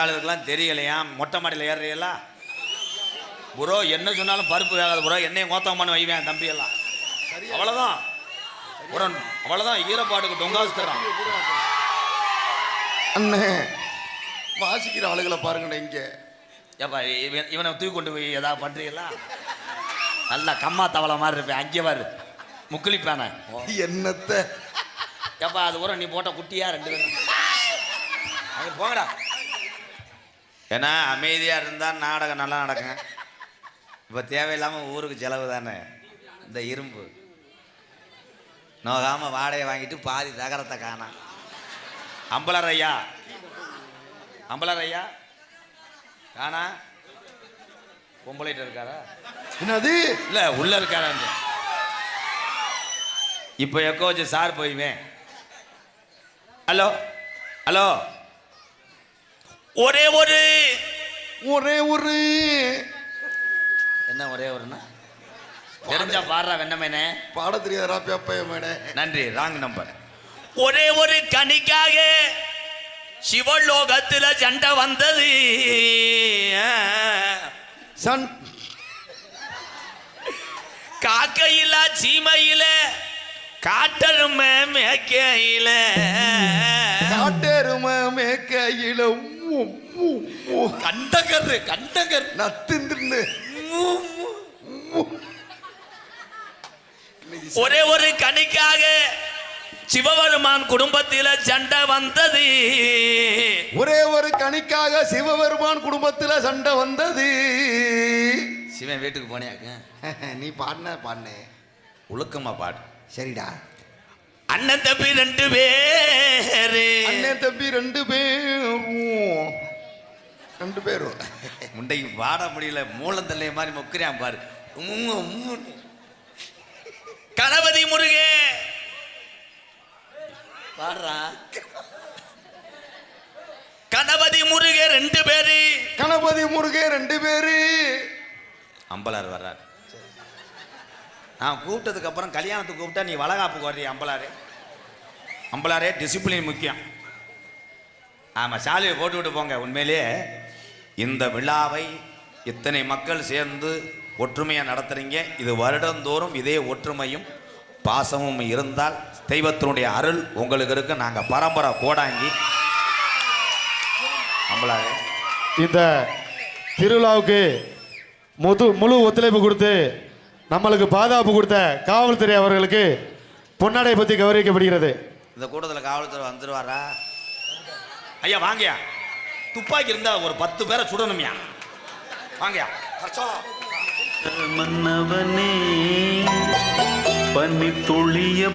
ஆளுக்கெல்லாம் தெரியலையா? மொட்டை மாடியில் ஏறுறீங்களா? ப்ரோ என்ன சொன்னாலும் பருப்பு வேகாது ப்ரோ. என்னையும் கோத்தம் பண்ண வைவேன் தம்பி எல்லாம் அவ்வளோதான் ப்ரோ அவ்வளோதான் ஈரப்பாட்டுக்கு டொங்காசு தரான் அண்ணே வாசிக்கிற ஆளுகளை பாருங்கண்ணே இங்க. ஏப்பா இவன் இவனை தூக்கி கொண்டு போய் ஏதாவது பண்ணுறீங்களா நல்லா கம்மா தவளை மாதிரி இருப்பேன். அங்கே பாரு. முக்குளிப்பானே என்னத்த? ஏப்பா அது கூட நீ போட்ட குட்டியா ரெண்டு பேரும்? அது போங்கடா. ஏன்னா அமைதியாக இருந்தால் நாடகம் நல்லா நடக்கும். இப்போ தேவையில்லாமல் ஊருக்கு செலவு தானே இந்த இரும்பு. நோகாமல் வாடகை வாங்கிட்டு பாதி தகரத்தை காணாம் அம்பலர் ஐயா. அம்பலர் ஐயா. காணா. பொம்பளைட்டு இருக்காரா? என்னது? இல்லை உள்ள இருக்காரான்னு இப்போ எக்கோ வச்சு சார் போய்வேன் ஹலோ ஹலோ. ஒரே ஒரு. ஒரே ஒரு. என்ன ஒரே ஒருண்ணா தெரிஞ்சா பாடுறா வெண்ணமேனே. பாட தெரியாதரா பேப்பையமேனே நன்றி ராங் நம்பர் ஒரே ஒரு கனிக்காக சிவலோகத்துல சண்டை வந்தது. சன் காக்கையில சீமையில காட்டருமை மேக்கையில காட்டெருமை மேக்கையில ஊ, ஊ, ஊ. கண்டகர் கண்டகர். நத்திந்திருந்து ஒரே ஒரு கனிக்காக சிவபெருமான் குடும்பத்தில சண்டை வந்தது. ஒரே ஒரு கணிக்காக சிவபெருமான் குடும்பத்துல சண்டை வந்தது. சிவன் வீட்டுக்கு போனியாக்க. நீ பாடின பாடினே. ஒழுக்கமா பாடு. சரிடா. அண்ணன் தம்பி ரெண்டு பேரு. அண்ணன் தம்பி ரெண்டு பேரும் ரெண்டு பேரும். முண்டைக்கு பாட முடியல மூலந்தல்லைய மாதிரி மொக்குறியான் பாரு. கணபதி முருகே. பாடுறா. கணபதி முருகே ரெண்டு பேரு. கணபதி முருகே ரெண்டு பேரு. அம்பலார் வர்றார். நான் கூப்பிட்டதுக்கு அப்புறம் கல்யாணத்துக்கு கூப்பிட்டா நீ வளகாப்புக்கு வர்றீ அம்பலாரே அம்பலாரே டிசிப்ளின் முக்கியம். ஆமாம் சாலையை போட்டு விட்டு போங்க உண்மையிலேயே. இந்த விழாவை இத்தனை மக்கள் சேர்ந்து ஒற்றுமையாக நடத்துறீங்க. இது வருடந்தோறும் இதே ஒற்றுமையும் பாசமும் இருந்தால் தெய்வத்தினுடைய அருள் உங்களுக்கு இருக்கு. நாங்கள் பரம்பரை கோடாங்கி அம்பலாரே இந்த திருவிழாவுக்கு முது முழு ஒத்துழைப்பு கொடுத்து நம்மளுக்கு பாதுகாப்பு கொடுத்த காவல்துறை அவர்களுக்கு பொன்னாடை பற்றி கௌரவிக்கப்படுகிறது. இந்த கூட்டத்தில் காவல்துறை வந்துருவாரா? ஐயா வாங்கயா துப்பாக்கி இருந்தா ஒரு பத்து பேரை சுடணும்யா. வாங்கயா. மன்னவனே பனி துளிய